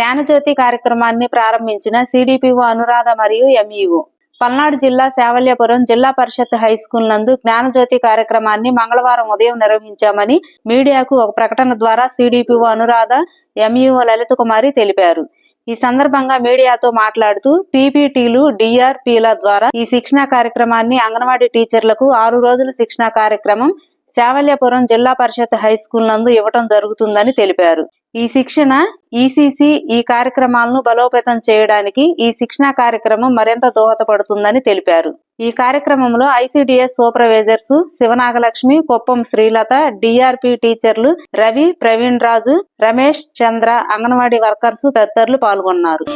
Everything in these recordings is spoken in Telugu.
జ్ఞానజ్యోతి కార్యక్రమాన్ని ప్రారంభించిన సిడిపిఓ అనురాధ మరియు ఎంఈఓ. పల్నాడు జిల్లా శావల్యాపురం జిల్లా పరిషత్ హై స్కూల్ నందు జ్ఞానజ్యోతి కార్యక్రమాన్ని మంగళవారం ఉదయం నిర్వహించామని మీడియాకు ఒక ప్రకటన ద్వారా సిడిపిఓ అనురాధ ఎంఈఓ లలిత కుమారి తెలిపారు. ఈ సందర్భంగా మీడియాతో మాట్లాడుతూ పీపీటీలు డిఆర్పీల ద్వారా ఈ శిక్షణా కార్యక్రమాన్ని అంగన్వాడీ టీచర్లకు ఆరు రోజుల శిక్షణా కార్యక్రమం శావల్యాపురం జిల్లా పరిషత్ హై స్కూల్ నందు ఇవ్వటం జరుగుతుందని తెలిపారు. ఈ శిక్షణ ఈసీసీ ఈ కార్యక్రమాలను బలోపేతం చేయడానికి ఈ శిక్షణా కార్యక్రమం మరింత దోహదపడుతుందని తెలిపారు. ఈ కార్యక్రమంలో ICDS supervisors Sivanagalakshmi Kuppam Srilatha DRP టీచర్లు రవి ప్రవీణ్ రాజు రమేష్ చంద్ర అంగన్వాడీ వర్కర్స్ తదితరులు పాల్గొన్నారు.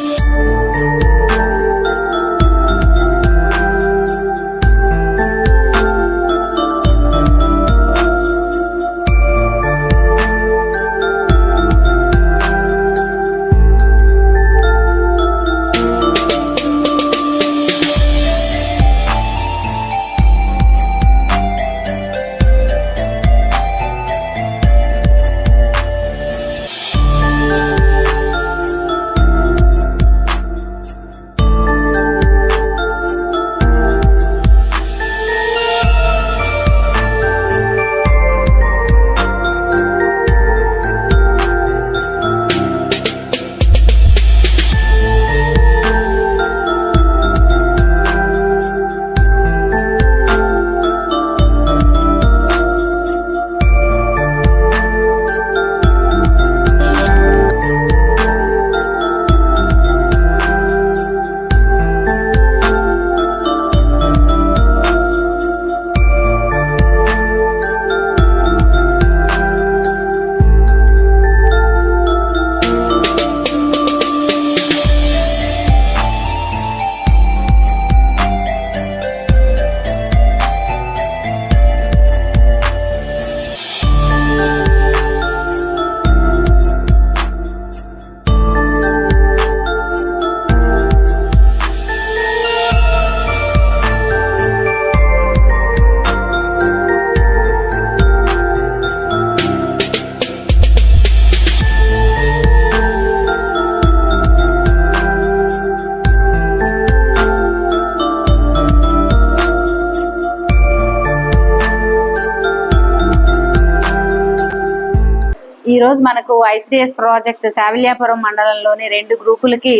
ఈ రోజు మనకు ఐసిడిఎస్ ప్రాజెక్ట్ శావిల్యాపురం మండలంలోని రెండు గ్రూపులకి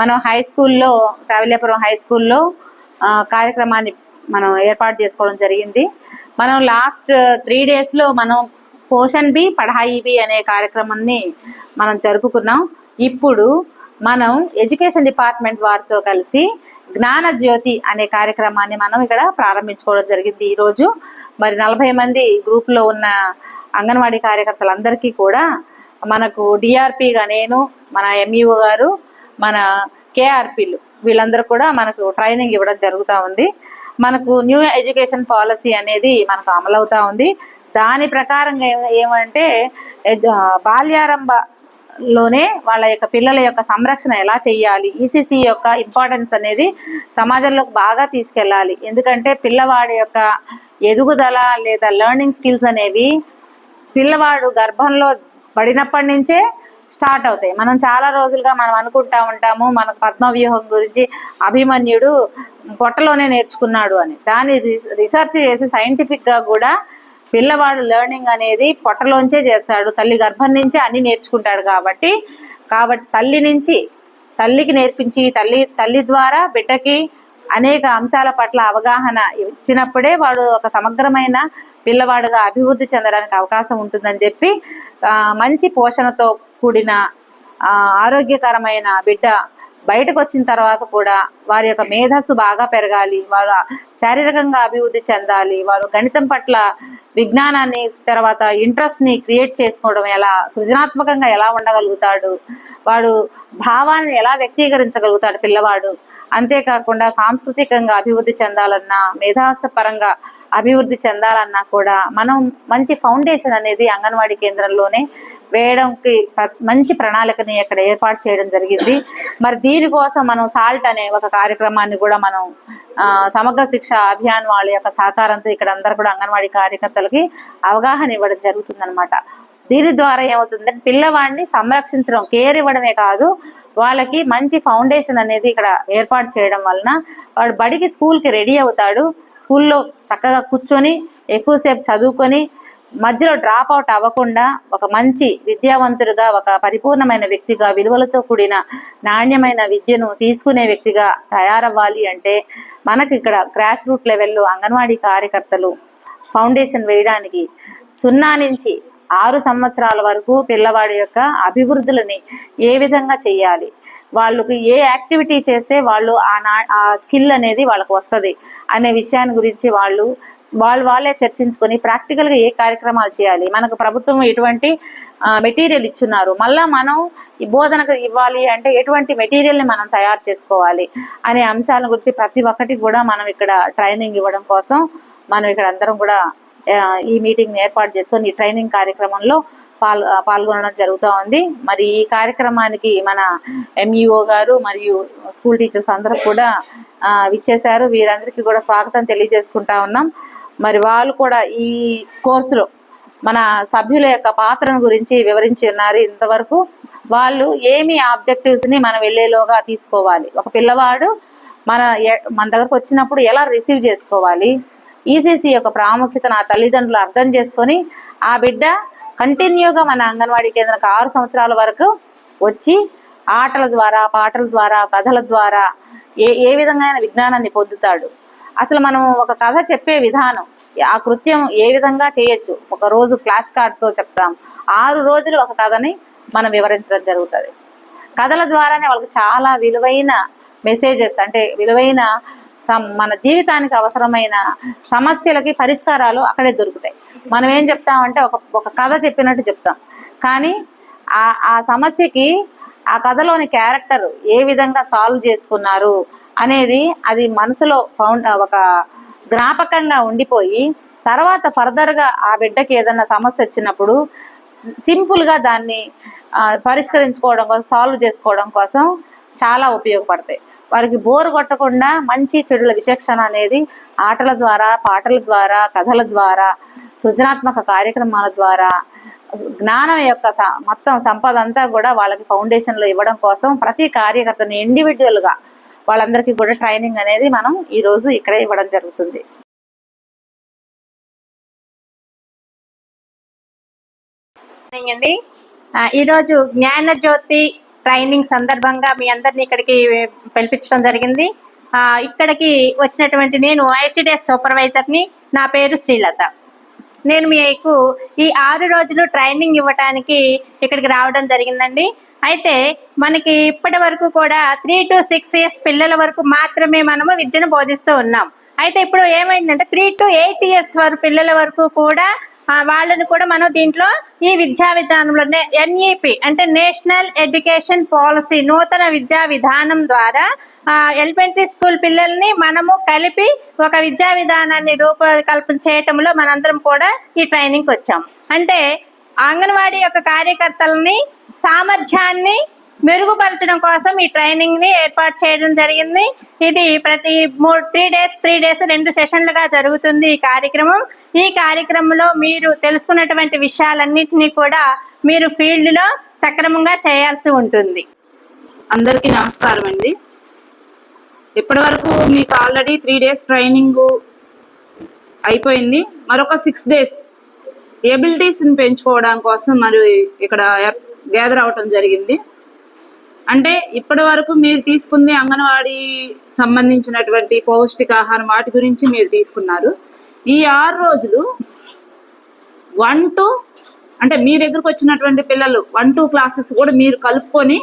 మనం హై స్కూల్లో శావిల్యాపురం హై స్కూల్లో కార్యక్రమాన్ని మనం ఏర్పాటు చేసుకోవడం జరిగింది. మనం లాస్ట్ త్రీ డేస్లో మనం పోషన్ బి పढ़ाई బి అనే కార్యక్రమాన్ని మనం జరుపుకున్నాం. ఇప్పుడు మనం ఎడ్యుకేషన్ డిపార్ట్మెంట్ వారితో కలిసి జ్ఞాన జ్యోతి అనే కార్యక్రమాన్ని మనం ఇక్కడ ప్రారంభించుకోవడం జరిగింది. ఈరోజు మరి నలభై మంది గ్రూప్లో ఉన్న అంగన్వాడీ కార్యకర్తలందరికీ కూడా మనకు డిఆర్పిగా నేను మన ఎంఈఓ గారు మన కేఆర్పీలు వీళ్ళందరూ కూడా మనకు ట్రైనింగ్ ఇవ్వడం జరుగుతూ ఉంది. మనకు న్యూ ఎడ్యుకేషన్ పాలసీ అనేది మనకు అమలవుతూ ఉంది. దాని ప్రకారంగా ఏమంటే బాల్యారంభ లోనే వాళ్ళ యొక్క పిల్లల యొక్క సంరక్షణ ఎలా చేయాలి? ఈసీసీ యొక్క ఇంపార్టెన్స్ అనేది సమాజంలోకి బాగా తీసుకెళ్ళాలి. ఎందుకంటే పిల్లవాడి యొక్క ఎదుగుదల లేదా లెర్నింగ్ స్కిల్స్ అనేవి పిల్లవాడు గర్భంలో పడినప్పటి నుంచే స్టార్ట్ అవుతాయి. మనం చాలా రోజులుగా మనం అనుకుంటా ఉంటాము మన పద్మవ్యూహం గురించి అభిమన్యుడు పొట్టలోనే నేర్చుకున్నాడు అని. దాన్ని రీసెర్చ్ చేసి సైంటిఫిక్గా కూడా పిల్లవాడు లెర్నింగ్ అనేది పొట్టలోంచే చేస్తాడు. తల్లి గర్భం నుంచే అన్ని నేర్చుకుంటాడు కాబట్టి కాబట్టి తల్లి నుంచి తల్లికి నేర్పించి తల్లి తల్లి ద్వారా బిడ్డకి అనేక అంశాల పట్ల అవగాహన ఇచ్చినప్పుడే వాడు ఒక సమగ్రమైన పిల్లవాడుగా అభివృద్ధి చెందడానికి అవకాశం ఉంటుందని చెప్పి మంచి పోషణతో కూడిన ఆరోగ్యకరమైన బిడ్డ బయటకు వచ్చిన తర్వాత కూడా వారి యొక్క మేధస్సు బాగా పెరగాలి వారు శారీరకంగా అభివృద్ధి చెందాలి వారు గణితం పట్ల విజ్ఞానాన్ని తర్వాత ఇంట్రెస్ట్ని క్రియేట్ చేసుకోవడం ఎలా సృజనాత్మకంగా ఎలా ఉండగలుగుతాడు వాడు భావాన్ని ఎలా వ్యక్తీకరించగలుగుతాడు పిల్లవాడు. అంతేకాకుండా సాంస్కృతికంగా అభివృద్ధి చెందాలన్నా మేధాస్సు పరంగా అభివృద్ధి చెందాలన్నా కూడా మనం మంచి ఫౌండేషన్ అనేది అంగన్వాడీ కేంద్రంలోనే వేయడంకి మంచి ప్రణాళికని ఇక్కడ ఏర్పాటు చేయడం జరిగింది. మరి దీనికోసం మనం సాల్ట్ అనే ఒక కార్యక్రమాన్ని కూడా మనం సమగ్ర శిక్ష అభియాన్ వాళ్ళ యొక్క సహకారంతో ఇక్కడ అందరు కూడా అంగన్వాడీ కార్యకర్తలకి అవగాహన ఇవ్వడం జరుగుతుందనమాట దీని ద్వారా ఏమవుతుందంటే పిల్లవాడిని సంరక్షించడం కేర్ ఇవ్వడమే కాదు వాళ్ళకి మంచి ఫౌండేషన్ అనేది ఇక్కడ ఏర్పాటు చేయడం వలన వాడు బడికి స్కూల్కి రెడీ అవుతాడు. స్కూల్లో చక్కగా కూర్చొని ఎక్కువసేపు చదువుకొని మధ్యలో డ్రాప్ అవుట్ అవ్వకుండా ఒక మంచి విద్యావంతుడిగా ఒక పరిపూర్ణమైన వ్యక్తిగా విలువలతో కూడిన నాణ్యమైన విద్యను తీసుకునే వ్యక్తిగా తయారవ్వాలి అంటే మనకి ఇక్కడ గ్రాస్ రూట్ లెవెల్లో అంగన్వాడీ కార్యకర్తలు ఫౌండేషన్ వేయడానికి సున్నా నుంచి ఆరు సంవత్సరాల వరకు పిల్లవాడి యొక్క అభివృద్ధులని ఏ విధంగా చేయాలి? వాళ్ళకి ఏ యాక్టివిటీ చేస్తే వాళ్ళు ఆ నా ఆ స్కిల్ అనేది వాళ్ళకు వస్తుంది అనే విషయాన్ని గురించి వాళ్ళు వాళ్ళు వాళ్ళే చర్చించుకొని ప్రాక్టికల్గా ఏ కార్యక్రమాలు చేయాలి? మనకు ప్రభుత్వం ఎటువంటి మెటీరియల్ ఇచ్చున్నారు. మళ్ళీ మనం ఈ బోధనకు ఇవ్వాలి అంటే ఎటువంటి మెటీరియల్ని మనం తయారు చేసుకోవాలి అనే అంశాల గురించి ప్రతి ఒక్కటి కూడా మనం ఇక్కడ ట్రైనింగ్ ఇవ్వడం కోసం మనం ఇక్కడ అందరం కూడా ఈ మీటింగ్ ఏర్పాటు చేసుకొని ఈ ట్రైనింగ్ కార్యక్రమంలో పాల్ పాల్గొనడం జరుగుతూ ఉంది. మరి ఈ కార్యక్రమానికి మన ఎంఈఓ గారు మరియు స్కూల్ టీచర్స్ అందరూ కూడా విచ్చేశారు. వీరందరికీ కూడా స్వాగతం తెలియజేసుకుంటా ఉన్నాం. మరి వాళ్ళు కూడా ఈ కోర్సులో మన సభ్యుల యొక్క పాత్రను గురించి వివరించి ఉన్నారు ఇంతవరకు. వాళ్ళు ఏమి ఆబ్జెక్టివ్స్ని మనం వెళ్ళేలోగా తీసుకోవాలి. ఒక పిల్లవాడు మన మన దగ్గరకు వచ్చినప్పుడు ఎలా రిసీవ్ చేసుకోవాలి? ఈసీసీ యొక్క ప్రాముఖ్యత నా తల్లిదండ్రులు అర్థం చేసుకొని ఆ బిడ్డ కంటిన్యూగా మన అంగన్వాడీ కేంద్రానికి ఆరు సంవత్సరాల వరకు వచ్చి ఆటల ద్వారా పాటల ద్వారా కథల ద్వారా ఏ ఏ విధంగా విజ్ఞానాన్ని పొందుతాడు. అసలు మనం ఒక కథ చెప్పే విధానం ఆ కృత్యం ఏ విధంగా చేయొచ్చు? ఒక రోజు ఫ్లాష్ కార్డ్తో చెప్తాం. ఆరు రోజులు ఒక కథని మనం వివరించడం జరుగుతుంది. కథల ద్వారానే వాళ్ళకి చాలా విలువైన మెసేజెస్ అంటే విలువైన మన జీవితానికి అవసరమైన సమస్యలకి పరిష్కారాలు అక్కడే దొరుకుతాయి. మనం ఏం చెప్తామంటే ఒక ఒక కథ చెప్పినట్టు చెప్తాం. కానీ ఆ ఆ సమస్యకి ఆ కథలోని క్యారెక్టర్ ఏ విధంగా సాల్వ్ చేసుకున్నారు అనేది అది మనసులో ఫౌండ్ ఒక జ్ఞాపకంగా ఉండిపోయి తర్వాత ఫర్దర్గా ఆ బిడ్డకి ఏదైనా సమస్య వచ్చినప్పుడు సింపుల్గా దాన్ని పరిష్కరించుకోవడం కోసం సాల్వ్ చేసుకోవడం కోసం చాలా ఉపయోగపడతాయి. వారికి బోరు కొట్టకుండా మంచి చెడుల విచక్షణ అనేది ఆటల ద్వారా పాటల ద్వారా కథల ద్వారా సృజనాత్మక కార్యక్రమాల ద్వారా జ్ఞానం యొక్క మొత్తం సంపద అంతా కూడా వాళ్ళకి ఫౌండేషన్లో ఇవ్వడం కోసం ప్రతి కార్యకర్తని ఇండివిజువల్గా వాళ్ళందరికీ కూడా ట్రైనింగ్ అనేది మనం ఈరోజు ఇక్కడే ఇవ్వడం జరుగుతుంది. అండి ఈరోజు జ్ఞాన జ్యోతి ట్రైనింగ్ సందర్భంగా మీ అందరిని ఇక్కడికి పిలిపించడం జరిగింది. ఇక్కడికి వచ్చినటువంటి నేను ఐసిడిఎస్ సూపర్వైజర్ని నా పేరు శ్రీలత. నేను మీకు ఈ ఆరు రోజులు ట్రైనింగ్ ఇవ్వటానికి ఇక్కడికి రావడం జరిగిందండి. అయితే మనకి ఇప్పటి వరకు కూడా త్రీ టు సిక్స్ ఇయర్స్ పిల్లల వరకు మాత్రమే మనము విద్యను బోధిస్తూ ఉన్నాం. అయితే ఇప్పుడు ఏమైందంటే త్రీ టు ఎయిట్ ఇయర్స్ వరకు పిల్లల వరకు కూడా వాళ్ళని కూడా మనం దీంట్లో ఈ విద్యా విధానంలో ఎన్ఈపి అంటే నేషనల్ ఎడ్యుకేషన్ పాలసీ నూతన విద్యా విధానం ద్వారా ఎలిమెంటరీ స్కూల్ పిల్లల్ని మనము కలిపి ఒక విద్యా విధానాన్ని రూపకల్పన చేయటంలో మనందరం కూడా ఈ ట్రైనింగ్కి వచ్చాం. అంటే అంగన్వాడీ యొక్క కార్యకర్తలని సామర్థ్యాన్ని మెరుగుపరచడం కోసం ఈ ట్రైనింగ్ని ఏర్పాటు చేయడం జరిగింది. ఇది ప్రతి మూడు త్రీ డేస్ త్రీ డేస్ రెండు సెషన్లుగా జరుగుతుంది ఈ కార్యక్రమం. ఈ కార్యక్రమంలో మీరు తెలుసుకున్నటువంటి విషయాలన్నింటినీ కూడా మీరు ఫీల్డ్లో సక్రమంగా చేయాల్సి ఉంటుంది. అందరికీ నమస్కారం అండి. ఇప్పటి వరకు మీకు ఆల్రెడీ త్రీ డేస్ ట్రైనింగ్ అయిపోయింది. మరొక సిక్స్ డేస్ ఏబిలిటీస్ని పెంచుకోవడం కోసం మరి ఇక్కడ గ్యాదర్ అవటం జరిగింది. అంటే ఇప్పటి వరకు మీరు తీసుకుంది అంగన్వాడీ సంబంధించినటువంటి పౌష్టికాహారం వాటి గురించి మీరు తీసుకున్నారు. ఈ ఆరు రోజులు వన్ టు అంటే మీ దగ్గరకు వచ్చినటువంటి పిల్లలు వన్ టూ క్లాసెస్ కూడా మీరు కలుపుకొని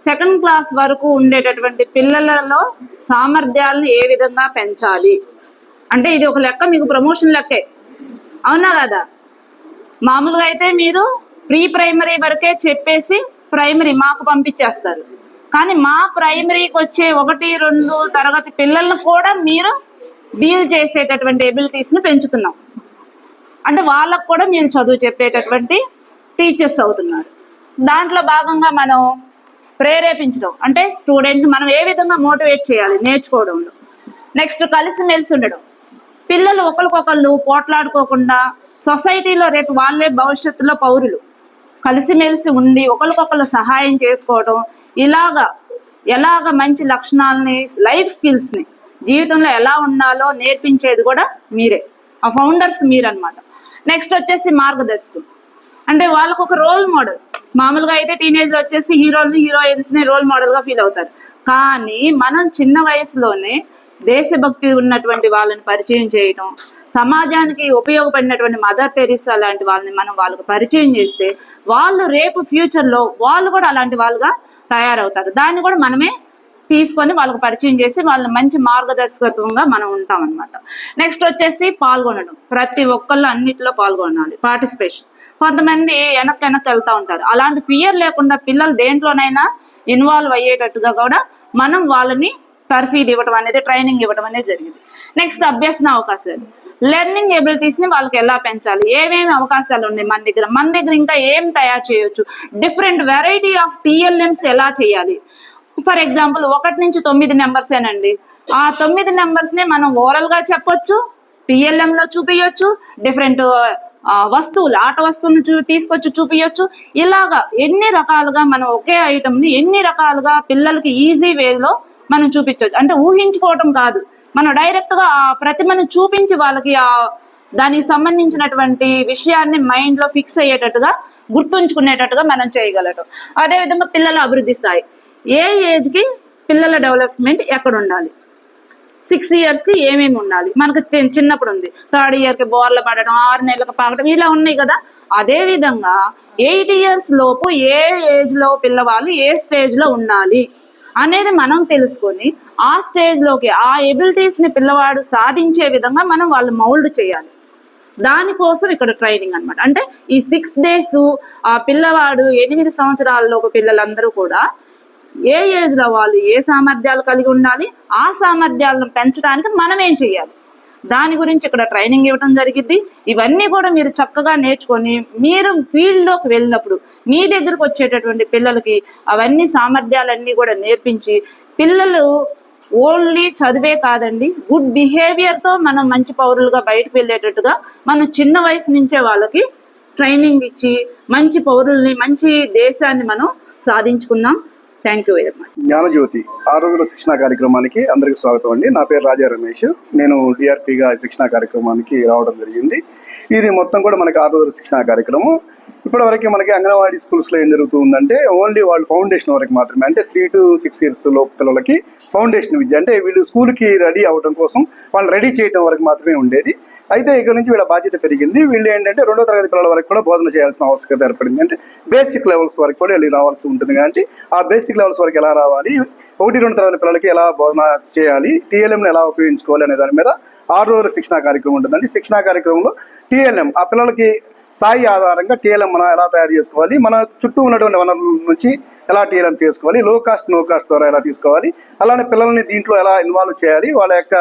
సెకండ్ క్లాస్ వరకు ఉండేటటువంటి పిల్లలలో సామర్థ్యాలను ఏ విధంగా పెంచాలి? అంటే ఇది ఒక లెక్క మీకు ప్రమోషన్ లెక్కే. అవునా కదా? మామూలుగా అయితే మీరు ప్రీ ప్రైమరీ వరకే చెప్పేసి ప్రైమరీ మాకు పంపించేస్తారు. కానీ మా ప్రైమరీకి వచ్చే ఒకటి రెండు తరగతి పిల్లలను కూడా మీరు డీల్ చేసేటటువంటి ఎబిలిటీస్ని పెంచుతున్నాం. అంటే వాళ్ళకు కూడా మీరు చదువు చెప్పేటటువంటి టీచర్స్ అవుతున్నారు. దాంట్లో భాగంగా మనం ప్రేరేపించడం. అంటే స్టూడెంట్ మనం ఏ విధంగా మోటివేట్ చేయాలి నేర్చుకోవడంలో. నెక్స్ట్ కలిసిమెలిసి ఉండడం. పిల్లలు ఒకరికొకళ్ళు పోట్లాడుకోకుండా సొసైటీలో రేపు వాళ్ళే భవిష్యత్తులో పౌరులు. కలిసిమెలిసి ఉండి ఒకరికొకరు సహాయం చేసుకోవడం ఇలాగా ఎలాగ మంచి లక్షణాలని లైఫ్ స్కిల్స్ని జీవితంలో ఎలా ఉండాలో నేర్పించేది కూడా మీరే. ఆ ఫౌండర్స్ మీరనమాట నెక్స్ట్ వచ్చేసి మార్గదర్శకులు. అంటే వాళ్ళకు ఒక రోల్ మోడల్. మామూలుగా అయితే టీనేజ్లో వచ్చేసి హీరోలు హీరోయిన్స్ని రోల్ మోడల్గా ఫీల్ అవుతారు. కానీ మనం చిన్న వయసులోనే దేశభక్తి ఉన్నటువంటి వాళ్ళని పరిచయం చేయటం సమాజానికి ఉపయోగపడినటువంటి మదర్ తెరిసా లాంటి వాళ్ళని మనం వాళ్ళకి పరిచయం చేస్తే వాళ్ళు రేపు ఫ్యూచర్లో వాళ్ళు కూడా అలాంటి వాళ్ళుగా తయారవుతారు. దాన్ని కూడా మనమే తీసుకొని వాళ్ళకి పరిచయం చేసి వాళ్ళని మంచి మార్గదర్శకత్వంగా మనం ఉంటాం అనమాట నెక్స్ట్ వచ్చేసి పాల్గొనడం. ప్రతి ఒక్కళ్ళు అన్నిట్లో పాల్గొనాలి. పార్టిసిపేషన్ కొంతమంది వెనక్కి వెనక్కి వెళ్తూ ఉంటారు. అలాంటి ఫియర్ లేకుండా పిల్లలు దేంట్లోనైనా ఇన్వాల్వ్ అయ్యేటట్టుగా కూడా మనం వాళ్ళని తర్ఫీదు ఇవ్వడం అనేది ట్రైనింగ్ ఇవ్వడం అనేది జరిగింది. నెక్స్ట్ అభ్యసన అవకాశాలు. లెర్నింగ్ ఎబిలిటీస్ని వాళ్ళకి ఎలా పెంచాలి? ఏమేమి అవకాశాలు ఉన్నాయి మన దగ్గర? మన దగ్గర ఇంకా ఏం తయారు చేయొచ్చు? డిఫరెంట్ వెరైటీ ఆఫ్ టీఎల్ఎంస్ ఎలా చేయాలి? ఫర్ ఎగ్జాంపుల్ ఒకటి నుంచి తొమ్మిది నెంబర్సేనండి ఆ తొమ్మిది నెంబర్స్ని మనం ఓరల్గా చెప్పొచ్చు టిఎల్ఎం లో చూపించవచ్చు డిఫరెంట్ వస్తువులు ఆట వస్తువుని చూ తీసుకొచ్చి చూపించవచ్చు ఇలాగా ఎన్ని రకాలుగా మనం ఒకే ఐటమ్ని ఎన్ని రకాలుగా పిల్లలకి ఈజీ వేలో మనం చూపించవచ్చు. అంటే ఊహించుకోవటం కాదు. మనం డైరెక్ట్గా ఆ ప్రతిమను చూపించి వాళ్ళకి ఆ దానికి సంబంధించినటువంటి విషయాన్ని మైండ్లో ఫిక్స్ అయ్యేటట్టుగా గుర్తుంచుకునేటట్టుగా మనం చేయగలటం. అదేవిధంగా పిల్లల అభివృద్ధి స్థాయి. ఏ ఏజ్కి పిల్లల డెవలప్మెంట్ ఎక్కడ ఉండాలి? సిక్స్ ఇయర్స్కి ఏమేమి ఉండాలి? మనకు చిన్నప్పుడు ఉంది. థర్డ్ ఇయర్కి బోర్లు పడడం ఆరు నెలలకు పాకడం ఇలా ఉన్నాయి కదా. అదే విధంగా ఎయిట్ ఇయర్స్ లోపు ఏ ఏజ్లో పిల్లవాళ్ళు ఏ స్టేజ్లో ఉండాలి? అనేది మనం తెలుసుకొని ఆ స్టేజ్లోకి ఆ ఎబిలిటీస్ని పిల్లవాడు సాధించే విధంగా మనం వాళ్ళు మౌల్డ్ చేయాలి. దానికోసం ఇక్కడ ట్రైనింగ్ అన్నమాట. అంటే ఈ సిక్స్ డేస్ ఆ పిల్లవాడు ఎనిమిది సంవత్సరాలలోపు పిల్లలందరూ కూడా ఏ ఏజ్లో వాళ్ళు ఏ సామర్థ్యాలు కలిగి ఉండాలి ఆ సామర్థ్యాలను పెంచడానికి మనం ఏం చేయాలి? దాని గురించి ఇక్కడ ట్రైనింగ్ ఇవ్వడం జరిగింది ఇవన్నీ కూడా మీరు చక్కగా నేర్చుకొని మీరు ఫీల్డ్లోకి వెళ్ళినప్పుడు మీ దగ్గరకు వచ్చేటటువంటి పిల్లలకి అవన్నీ సామర్థ్యాలన్నీ కూడా నేర్పించి పిల్లలు ఓన్లీ చదివే కాదండి గుడ్ బిహేవియర్తో మనం మంచి పౌరులుగా బయటకు వెళ్ళేటట్టుగా మనం చిన్న వయసు నుంచే వాళ్ళకి ట్రైనింగ్ ఇచ్చి మంచి పౌరుల్ని మంచి దేశాన్ని మనం సాధించుకుందాం. Thank you very much Gnanajyothi ఆరోగ్య శిక్షణ కార్యక్రమానికి అందరికీ స్వాగతం అండి. నా పేరు రాజా రమేష్. నేను డిఆర్పిగా శిక్షణ కార్యక్రమానికి రావడం జరిగింది. ఇది మొత్తం కూడా మనకి ఆరోగ్య శిక్షణ కార్యక్రమం. ఇప్పటివరకు మనకి అంగన్వాడీ స్కూల్స్లో ఏం జరుగుతుందంటే ఓన్లీ వాళ్ళు ఫౌండేషన్ వరకు మాత్రమే అంటే త్రీ టు సిక్స్ ఇయర్స్లో పిల్లలకి ఫౌండేషన్ విద్య అంటే వీళ్ళు స్కూల్కి రెడీ అవ్వడం కోసం వాళ్ళు రెడీ చేయడం వరకు మాత్రమే ఉండేది. అయితే ఇక్కడ నుంచి వీళ్ళ బాధ్యత పెరిగింది. వీళ్ళు ఏంటంటే రెండో తరగతి పిల్లల వరకు కూడా బోధన చేయాల్సిన ఆవశ్యకత ఏర్పడింది. అంటే బేసిక్ లెవెల్స్ వరకు కూడా వెళ్ళి రావాల్సి ఉంటుంది. కాబట్టి ఆ బేసిక్ లెవెల్స్ వరకు ఎలా రావాలి ఒకటి రెండు తరగతి పిల్లలకి ఎలా బోధన చేయాలి టీఎల్ఎంను ఎలా ఉపయోగించుకోవాలి అనే దాని మీద ఆరు రోజుల శిక్షణ కార్యక్రమం ఉంటుందండి. శిక్షణ కార్యక్రమంలో టీఎల్ఎం ఆ పిల్లలకి స్థాయి ఆధారంగా టీఎల్ఎం మనం ఎలా తయారు చేసుకోవాలి మన చుట్టూ ఉన్నటువంటి వనరుల నుంచి ఎలా టీఎల్ఎం తీసుకోవాలి లో కాస్ట్ నో కాస్ట్ ద్వారా ఎలా తీసుకోవాలి అలానే పిల్లల్ని దీంట్లో ఎలా ఇన్వాల్వ్ చేయాలి వాళ్ళ యొక్క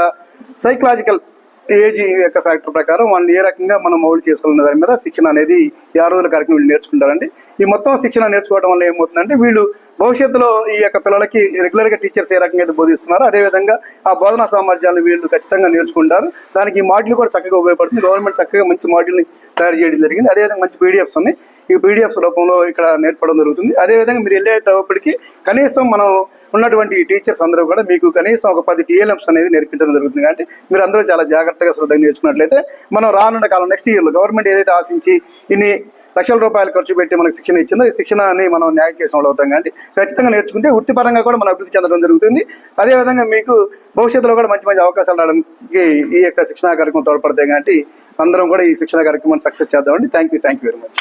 సైకలాజికల్ ఏజ్ యొక్క ఫ్యాక్టర్ ప్రకారం వాళ్ళని ఏ రకంగా మనం మౌలు చేసుకోవాలనే దాని మీద శిక్షణ అనేది ఈ ఆరు రోజుల కార్యక్రమం వీళ్ళు నేర్చుకుంటారండి. ఈ మొత్తం శిక్షణ నేర్చుకోవడం వల్ల ఏమవుతుందంటే వీళ్ళు భవిష్యత్తులో ఈ యొక్క పిల్లలకి రెగ్యులర్గా టీచర్స్ ఏ రకంగా అయితే బోధిస్తున్నారో అదేవిధంగా ఆ బోధనా సామర్థ్యాలను వీళ్ళు ఖచ్చితంగా నేర్చుకుంటారు. దానికి ఈ మాడ్యూల్ కూడా చక్కగా ఉపయోగపడుతుంది. గవర్నమెంట్ చక్కగా మంచి మాడ్యూల్ని తయారు చేయడం జరిగింది. అదేవిధంగా మంచి పీడిఎఫ్స్ ఉన్నాయి. ఈ పీడిఎఫ్ రూపంలో ఇక్కడ నేర్పడం జరుగుతుంది. అదేవిధంగా మీరు వెళ్ళేటప్పటికి కనీసం మనం ఉన్నటువంటి టీచర్స్ అందరూ కూడా మీకు కనీసం ఒక పది టీఎల్ఎంస్ అనేది నేర్పించడం జరుగుతుంది. కాబట్టి మీరు అందరూ చాలా జాగ్రత్తగా శ్రద్ధగా నేర్చుకున్నట్లయితే మనం రానున్న కాలం నెక్స్ట్ ఇయర్లో గవర్నమెంట్ ఏదైతే ఆశించి ఇన్ని లక్షల రూపాయలు ఖర్చు పెట్టి మనకు శిక్షణ ఇచ్చిందో ఈ శిక్షణని మనం న్యాయం చేసిన వాళ్ళు అవుతాం. కాబట్టి ఖచ్చితంగా నేర్చుకుంటే వృత్తిపరంగా కూడా మనం అభివృద్ధి చెందడం జరుగుతుంది. అదేవిధంగా మీకు భవిష్యత్తులో కూడా మంచి మంచి అవకాశాలు రావడానికి ఈ యొక్క శిక్షణా కార్యక్రమం తోడ్పడతాయి. కాబట్టి అందరం కూడా ఈ శిక్షణ కార్యక్రమాన్ని సక్సెస్ చేద్దామండి. Thank you thank you very much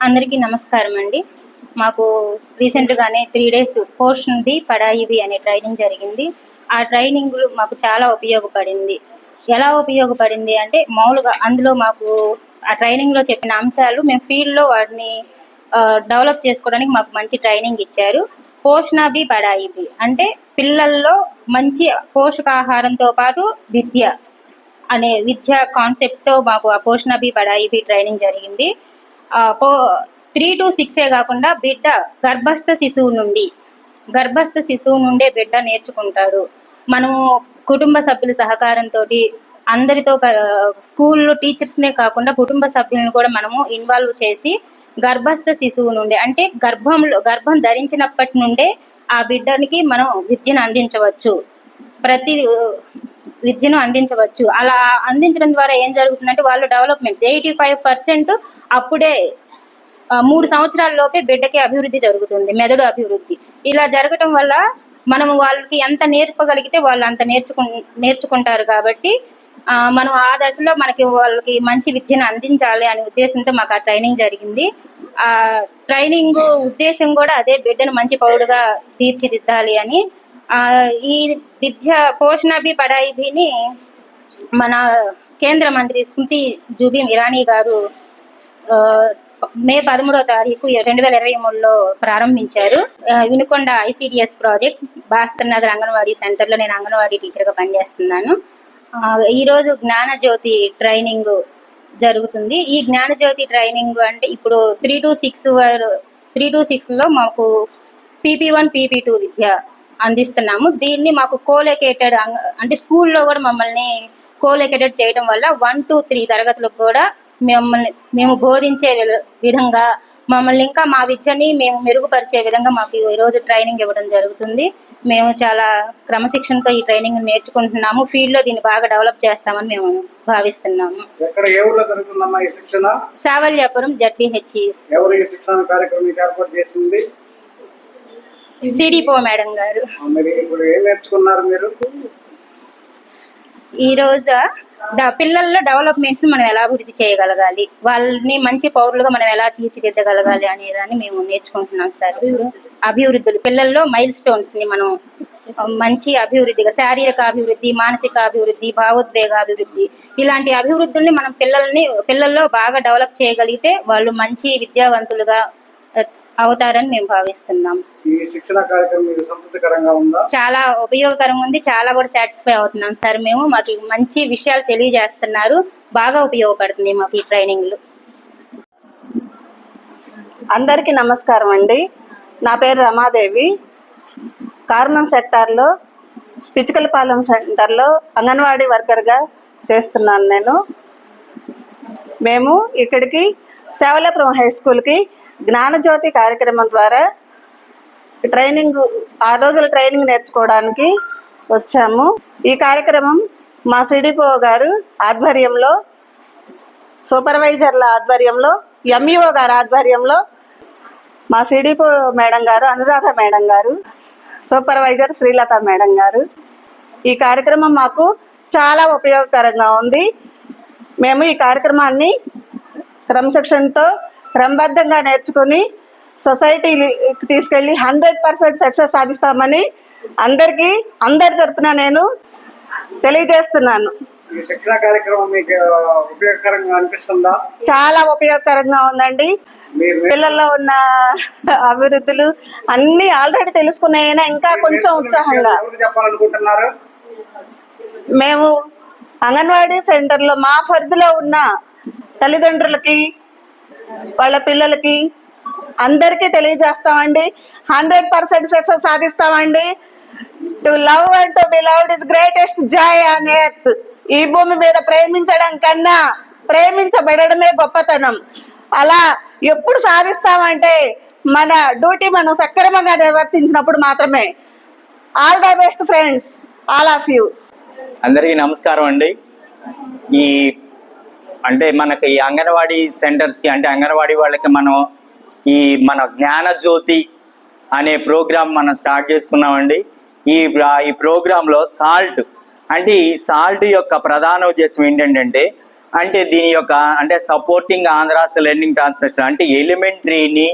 అందరికీ నమస్కారం అండి. మాకు రీసెంట్గానే త్రీ డేస్ పోర్షన్ బి పడాయిబి అనే ట్రైనింగ్ జరిగింది. ఆ ట్రైనింగ్ మాకు చాలా ఉపయోగపడింది. ఎలా ఉపయోగపడింది అంటే మామూలుగా అందులో మాకు ఆ ట్రైనింగ్లో చెప్పిన అంశాలు మేము ఫీల్డ్లో వాటిని డెవలప్ చేసుకోవడానికి మాకు మంచి ట్రైనింగ్ ఇచ్చారు. పోషణ బి పడాయి బి. అంటే పిల్లల్లో మంచి పోషకాహారంతో పాటు విద్య అనే విద్య కాన్సెప్ట్తో మాకు ఆ పోషణ బి పడాయి బి ట్రైనింగ్ జరిగింది. పో త్రీ టు సిక్సే కాకుండా బిడ్డ గర్భస్థ శిశువు నుండి గర్భస్థ శిశువు నుండే బిడ్డ నేర్చుకుంటాడు మనము కుటుంబ సభ్యుల సహకారంతో అందరితో స్కూల్లో టీచర్స్నే కాకుండా కుటుంబ సభ్యులను కూడా మనము ఇన్వాల్వ్ చేసి గర్భస్థ శిశువు నుండి అంటే గర్భంలో గర్భం ధరించినప్పటి నుండే ఆ బిడ్డనికి మనం విద్యను అందించవచ్చు. ప్రతి విద్యను అందించవచ్చు. అలా అందించడం ద్వారా ఏం జరుగుతుందంటే వాళ్ళు డెవలప్మెంట్స్ ఎయిటీ ఫైవ్ పర్సెంట్ అప్పుడే మూడు సంవత్సరాల్లోపే బిడ్డకి అభివృద్ధి జరుగుతుంది మెదడు అభివృద్ధి. ఇలా జరగటం వల్ల మనం వాళ్ళకి ఎంత నేర్పగలిగితే వాళ్ళు అంత నేర్చుకు నేర్చుకుంటారు కాబట్టి మనం ఆ దశలో మనకి వాళ్ళకి మంచి విద్యను అందించాలి అనే ఉద్దేశంతో మాకు ఆ ట్రైనింగ్ జరిగింది. ఆ ట్రైనింగ్ ఉద్దేశం కూడా అదే బిడ్డను మంచి పౌరుడుగా తీర్చిదిద్దాలి అని. ఆ, ఈ విద్య పోషణాభి పడాయిభిని మన కేంద్ర మంత్రి స్మృతి జూబి ఇరానీ గారు మే పదమూడవ తారీఖు రెండు వేల ఇరవై మూడులో ప్రారంభించారు. వినుకొండ ఐసిడిఎస్ ప్రాజెక్ట్ భాస్కర్ నగర్ అంగన్వాడీ సెంటర్లో నేను అంగన్వాడీ టీచర్గా పనిచేస్తున్నాను. ఈరోజు జ్ఞాన జ్యోతి ట్రైనింగ్ జరుగుతుంది. ఈ జ్ఞాన జ్యోతి ట్రైనింగ్ అంటే ఇప్పుడు three to six three to సిక్స్లో మాకు పీపీ వన్ పీపీ టూ విద్య అందిస్తున్నాము. దీన్ని మాకు కోలొకేటెడ్ అంటే స్కూల్లో కూడా మమ్మల్ని కోలొకేటెడ్ చేయడం వల్ల వన్ టూ త్రీ తరగతులకు కూడా మమ్మల్ని మేము బోధించే విధ- విధంగా మమ్మల్ని ఇంకా మా విద్యని మేము మెరుగుపరిచే విధంగా మాకు ఈ రోజు ట్రైనింగ్ ఇవ్వడం జరుగుతుంది. మేము చాలా క్రమశిక్షణతో ఈ ట్రైనింగ్ నేర్చుకుంటున్నాము. ఫీల్డ్లో దీన్ని బాగా డెవలప్ చేస్తామని మేము భావిస్తున్నాము. సావల్యాపురం చేసింది? సిడిపో మేడం గారు. మరి ఇప్పుడు ఏం నేర్చుకున్నారు మీరు ఈ రోజు పిల్లల్లో డెవలప్మెంట్స్ మనం ఎలా అభివృద్ధి చేయగలగాలి? వాళ్ళని మంచి పౌరులుగా మనం ఎలా తీర్చిదిద్దగలగాలి అనేదాన్ని మేము నేర్చుకుంటున్నాం సార్. అభివృద్ధులు పిల్లల్లో మైల్ స్టోన్స్ని మనం మంచి అభివృద్ధిగా శారీరక అభివృద్ధి మానసిక అభివృద్ధి భావోద్వేగ అభివృద్ధి ఇలాంటి అభివృద్ధుల్ని మనం పిల్లల్ని పిల్లల్లో బాగా డెవలప్ చేయగలిగితే వాళ్ళు మంచి విద్యావంతులుగా అవుతారని మేము భావిస్తున్నాం. ఈ శిక్షణ కార్యక్రమం మీకు సంతృప్తికరంగా ఉందా? చాలా ఉపయోగకరంగా ఉంది. చాలా కూడా సాటిస్ఫై అవుతున్నాం సార్ మేము. మాకు మంచి విషయాలు తెలియజేస్తున్నారు. బాగా ఉపయోగపడుతుంది మాకు ఈ ట్రైనింగ్లు. అందరికీ నమస్కారం అండి. నా పేరు రమాదేవి. కార్మన్ సెక్టార్లో పిచుకలపాలెం సెంటర్లో అంగన్వాడీ వర్కర్గా చేస్తున్నాను నేను. మేము ఇక్కడికి సేవలపురం హై స్కూల్కి జ్ఞానజ్యోతి కార్యక్రమం ద్వారా ట్రైనింగ్ ఆ రోజుల ట్రైనింగ్ నేర్చుకోవడానికి వచ్చాము. ఈ కార్యక్రమం మా సిడిపో గారు ఆధ్వర్యంలో సూపర్వైజర్ల ఆధ్వర్యంలో ఎంఈఓ గారి ఆధ్వర్యంలో మా సిడిపో మేడం గారు అనురాధ మేడం గారు సూపర్వైజర్ శ్రీలత మేడం గారు. ఈ కార్యక్రమం మాకు చాలా ఉపయోగకరంగా ఉంది. మేము ఈ కార్యక్రమాన్ని క్రమశిక్షణతో క్రమబద్ధంగా నేర్చుకుని సొసైటీకి తీసుకెళ్ళి హండ్రెడ్ పర్సెంట్ సక్సెస్ సాధిస్తామని అందరికీ అందరి తరపున నేను తెలియజేస్తున్నాను. ఈ శిక్షణ కార్యక్రమం మీకు ఉపయోగకరంగా అనిపిస్తుందా? చాలా ఉపయోగకరంగా ఉందండి. పిల్లల్లో ఉన్న అభివృద్ధులు అన్ని ఆల్రెడీ తెలుసుకున్నాయినా ఇంకా కొంచెం ఉత్సాహంగా. చెప్పాలనుకుంటున్నారు? మేము అంగన్వాడీ సెంటర్లో మా పరిధిలో ఉన్న తల్లిదండ్రులకి వాళ్ళ పిల్లలకి అందరికీ తెలియజేస్తామండి. Hundred percent success సాధిస్తామండి. To love and to be loved is greatest joy on earth. ఈ భూమి మీద ప్రేమించడం కన్నా ప్రేమించబడమే గొప్పతనం. అలా ఎప్పుడు సాధిస్తామంటే మన డ్యూటీ మనం సక్రమంగా నిర్వర్తించినప్పుడు మాత్రమే. All the best friends. All of you. అందరికీ నమస్కారం అండి. ఈ అంటే మనకి ఈ అంగన్వాడీ సెంటర్స్కి అంటే అంగన్వాడీ వాళ్ళకి మనం ఈ మన జ్ఞాన జ్యోతి అనే ప్రోగ్రామ్ మనం స్టార్ట్ చేసుకున్నామండి. ఈ ఈ ప్రోగ్రాంలో సాల్ట్ అంటే ఈ సాల్ట్ యొక్క ప్రధాన ఉద్దేశం ఏంటంటే అంటే దీని యొక్క అంటే సపోర్టింగ్ ఆంధ్రాస్ లెర్నింగ్ ట్రాన్స్మిషన్ అంటే ఎలిమెంటరీని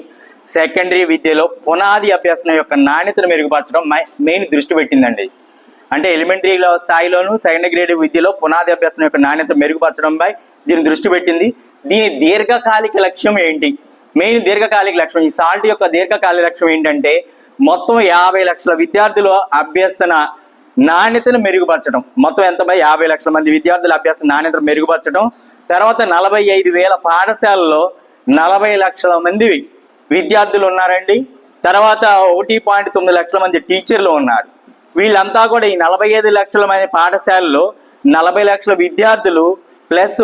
సెకండరీ విద్యలో పునాది అభ్యాసం యొక్క నాణ్యతను మెరుగుపరచడం మెయిన్ దృష్టి పెట్టిందండి. అంటే ఎలిమెంటరీ స్థాయిలోను సెకండ్ గ్రేడ్ విద్యలో పునాది అభ్యాసం యొక్క నాణ్యత మెరుగుపరచడంపై దీని దృష్టి పెట్టింది. దీని దీర్ఘకాలిక లక్ష్యం ఏంటి? మెయిన్ దీర్ఘకాలిక లక్ష్యం ఈ సాల్ట్ యొక్క దీర్ఘకాలిక లక్ష్యం ఏంటంటే మొత్తం యాభై లక్షల విద్యార్థుల అభ్యసన నాణ్యతను మెరుగుపరచడం. మొత్తం ఎంత యాభై లక్షల మంది విద్యార్థుల అభ్యాస నాణ్యతను మెరుగుపరచడం. తర్వాత నలభై ఐదు వేల పాఠశాలలో నలభై లక్షల మంది విద్యార్థులు ఉన్నారండి. తర్వాత ఒకటి పాయింట్ తొమ్మిది లక్షల మంది టీచర్లు ఉన్నారు. వీళ్ళంతా కూడా ఈ నలభై ఐదు లక్షల మంది పాఠశాలలో నలభై లక్షల విద్యార్థులు ప్లస్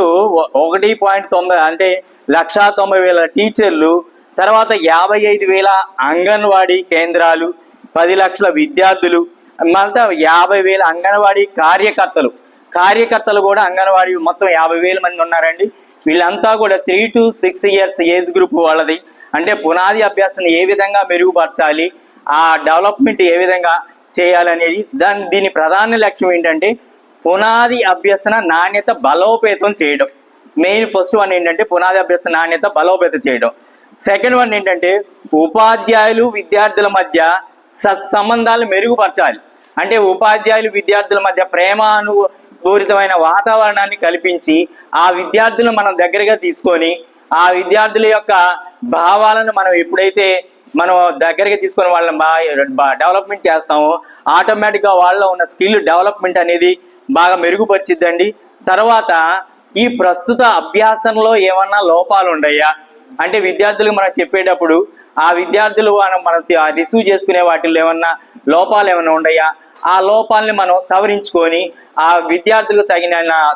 ఒకటి పాయింట్ తొంభై అంటే లక్షా తొంభై వేల టీచర్లు తర్వాత యాభై ఐదు వేల అంగన్వాడీ కేంద్రాలు పది లక్షల విద్యార్థులు మళ్ళీ యాభై వేల అంగన్వాడీ కార్యకర్తలు. కార్యకర్తలు కూడా అంగన్వాడీ మొత్తం యాభై వేల మంది ఉన్నారండి. వీళ్ళంతా కూడా three to six years age group వాళ్ళది. అంటే పునాది అభ్యాసం ఏ విధంగా మెరుగుపరచాలి ఆ డెవలప్మెంట్ ఏ విధంగా చేయాలనేది దాని దీని ప్రధాన లక్ష్యం ఏంటంటే పునాది అభ్యసన నాణ్యత బలోపేతం చేయడం. మెయిన్ ఫస్ట్ వన్ ఏంటంటే పునాది అభ్యసన నాణ్యత బలోపేతం చేయడం. సెకండ్ వన్ ఏంటంటే ఉపాధ్యాయులు విద్యార్థుల మధ్య సత్సంబంధాలు మెరుగుపరచాలి. అంటే ఉపాధ్యాయులు విద్యార్థుల మధ్య ప్రేమాను పూరితమైన వాతావరణాన్ని కల్పించి ఆ విద్యార్థులను మనం దగ్గరగా తీసుకొని ఆ విద్యార్థుల యొక్క భావాలను మనం ఎప్పుడైతే మనం దగ్గరికి తీసుకొని వాళ్ళని బాగా డెవలప్మెంట్ చేస్తాము. ఆటోమేటిక్గా వాళ్ళలో ఉన్న స్కిల్ డెవలప్మెంట్ అనేది బాగా మెరుగుపరిచిద్దండి. తర్వాత ఈ ప్రస్తుత అభ్యాసంలో ఏమన్నా లోపాలు ఉన్నాయా? అంటే విద్యార్థులకు మనం చెప్పేటప్పుడు ఆ విద్యార్థులు మనం మనం రిసీవ్ చేసుకునే వాటిల్లో ఏమన్నా లోపాలు ఏమైనా ఉన్నాయా? ఆ లోపాలని మనం సవరించుకొని ఆ విద్యార్థులకు తగిన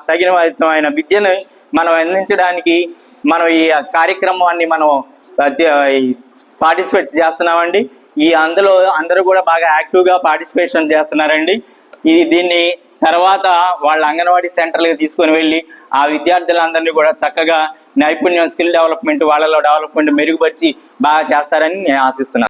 తగిన విద్యను మనం అందించడానికి మనం ఈ కార్యక్రమాన్ని మనం పార్టిసిపేట్ చేస్తున్నామండి. ఈ అందులో అందరూ కూడా బాగా యాక్టివ్గా పార్టిసిపేషన్ చేస్తున్నారండి. ఈ దీన్ని తర్వాత వాళ్ళ అంగన్వాడీ సెంటర్లకు తీసుకొని వెళ్ళి ఆ విద్యార్థులందరినీ కూడా చక్కగా నైపుణ్యం స్కిల్ డెవలప్మెంట్ వాళ్ళలో డెవలప్మెంట్ మెరుగుపరిచి బాగా చేస్తారని నేను ఆశిస్తున్నాను.